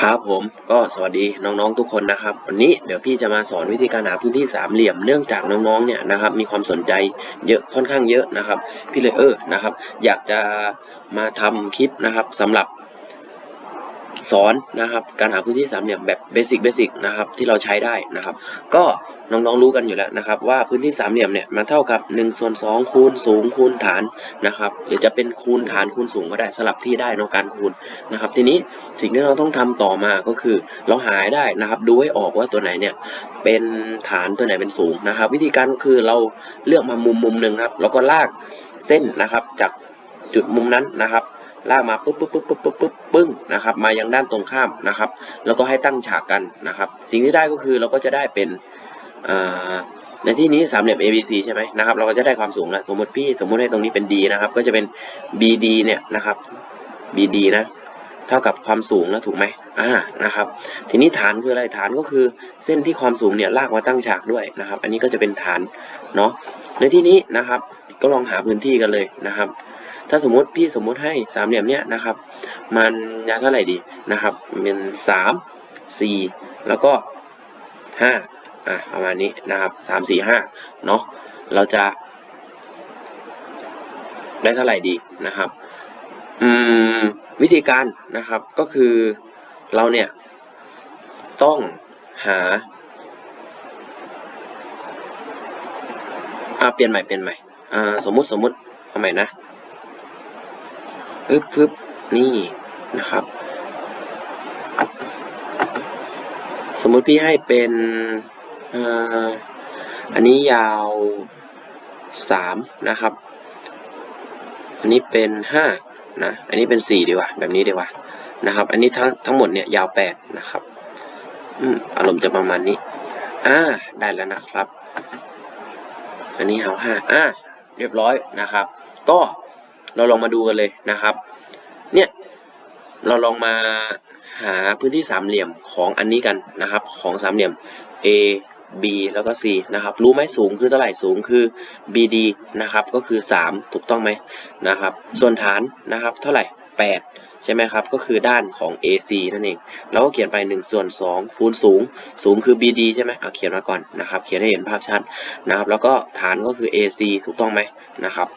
ครับผมก็สวัสดีน้องๆทุกคนนะครับ วันนี้เดี๋ยวพี่จะมาสอนวิธีการหาพื้นที่สามเหลี่ยมเนื่องจากน้องๆเนี่ยนะครับ มีความสนใจเยอะค่อนข้างเยอะนะครับ พี่เลยเออนะครับ อยากจะมาทำคลิปนะครับสำหรับ สอนนะครับ การหาพื้นที่สามเหลี่ยมแบบเบสิกเบสิกนะครับที่เราใช้ได้นะครับ ก็น้องๆรู้กันอยู่แล้วนะครับ ว่าพื้นที่สามเหลี่ยมเนี่ยมันเท่ากับ1ส่วน2คูณสูงคูณฐานนะครับ หรือจะเป็นคูณฐานคูณสูงก็ได้สลับที่ได้ในการคูณนะครับ ทีนี้สิ่งที่เราต้องทำต่อมาก็คือ เราหาได้นะครับ ดูให้ออกว่าตัวไหนเนี่ยเป็นฐานตัวไหนเป็นสูงนะครับ วิธีการก็คือเราเลือกมามุมมุมหนึ่งครับ แล้วก็ลากเส้นนะครับจากจุดมุมนั้นนะครับ ลากมาปุ๊บปุ๊บปุ๊บปุ๊บปุ๊บปุ๊บปึ้งนะครับมายังด้านตรงข้ามนะครับ แล้วก็ให้ตั้งฉากกันนะครับ สิ่งที่ได้ก็คือเราก็จะได้เป็นในที่นี้สามเหลี่ยม ABC ใช่ไหมนะครับ เราก็จะได้ความสูงแล้วสมมติพี่สมมุติให้ตรงนี้เป็น D นะครับ ก็จะเป็น BD เนี่ยนะครับ BD นะเท่ากับความสูงแล้วถูกไหมอ่า นะครับ ทีนี้ฐานคืออะไร ฐานก็คือเส้นที่ความสูงเนี่ยลากมาตั้งฉากด้วยนะครับ อันนี้ก็จะเป็นฐาน เนาะ ในที่นี้นะครับ ก็ลองหาพื้นที่กันเลยนะครับ ถ้าสมมติพี่สมมุติให้สามเหลี่ยมเนี้ยนะครับ มันยาวเท่าไหร่ดีนะครับ เป็นสามสี่แล้วก็ห้าอะประมาณนี้นะครับสามสี่ห้าเนาะเราจะ ได้เท่าไหร่ดีนะครับ อืมวิธีการนะครับก็คือเราเนี่ย ต้องหาอ่าเปลี่ยนใหม่เปลี่ยนใหม่อ่าสมมุติสมมุติเทำไมนะ ปึ๊บปึ๊บนี่นะครับ สมมุติพี่ให้เป็นอันนี้ยาวสามนะครับ อันนี้เป็นห้านะ อันนี้เป็นสี่ดีกว่า แบบนี้ดีกว่านะครับ อันนี้ทั้งทั้งหมดเนี่ยยาวแปดนะครับอืมอารมณ์จะประมาณนี้ อ่า ได้แล้วนะครับ อันนี้ยาห้าอ่า เรียบร้อยนะครับ ก็ เราลองมาดูกันเลยนะครับ เนี่ยเราลองมาหาพื้นที่สามเหลี่ยมของอันนี้กันนะครับ ของสามเหลี่ยม A B แล้วก็ C นะครับ รู้ไหมสูงคือเท่าไหร่สูงคือ BD นะครับ ก็คือ 3 ถูกต้องไหมนะครับ ส่วนฐานนะครับ เท่าไหร่ 8 ใช่ไหมครับ ก็คือด้านของ AC นั่นเอง เราก็เขียนไป 1 ส่วน2คูณสูง สูงคือ BD ใช่ไหมเอาเขียนมาก่อนนะครับ เขียนให้เห็นภาพชัดนะครับ แล้วก็ฐานก็คือ AC ถูกต้องไหมนะครับ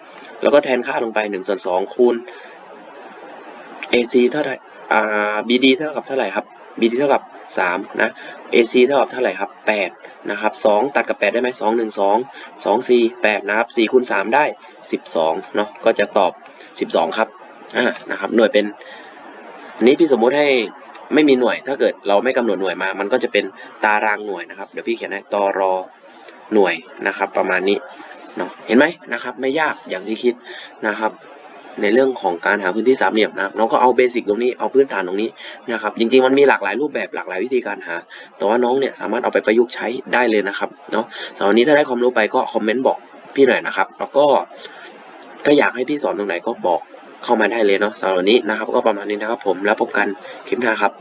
แล้วก็แทนค่าลงไป1ส่วน2คูณ AC เท่าไหร่อ่า BD เท่ากับเท่าไหร่ครับ BD เท่ากับ3นะ AC เท่ากับเท่าไหร่ครับ8นะครับ2ตัดกับ8ได้ไหม2 1 2 2 4 8นะครับ4คูณ3ได้12เนาะก็จะตอบ12ครับอ่านะครับหน่วยเป็นอันนี้พี่สมมุติให้ไม่มีหน่วยถ้าเกิดเราไม่กำหนดหน่วยมา มันก็จะเป็นตารางหน่วยนะครับ เดี๋ยวพี่เขียนให้ตรหน่วยนะครับ ประมาณนี้ เนาะเห็นไหมนะครับ ไม่ยากอย่างที่คิดนะครับ ในเรื่องของการหาพื้นที่สามเหลี่ยมนะครับน้องก็เอาเบสิกตรงนี้เอาพื้นฐานตรงนี้นะครับ จริงๆมันมีหลากหลายรูปแบบหลากหลายวิธีการหา แต่ว่าน้องเนี่ยสามารถเอาไปประยุกต์ใช้ได้เลยนะครับเนาะสำหรับวันนี้ถ้าได้ความรู้ไปก็คอมเมนต์บอกพี่หน่อยนะครับ แล้วก็ถ้าอยากให้พี่สอนตรงไหนก็บอกเข้ามาได้เลยเนาะสำหรับวันนี้นะครับ ก็ประมาณนี้นะครับ ผมแล้วพบกันคลิปหน้าครับ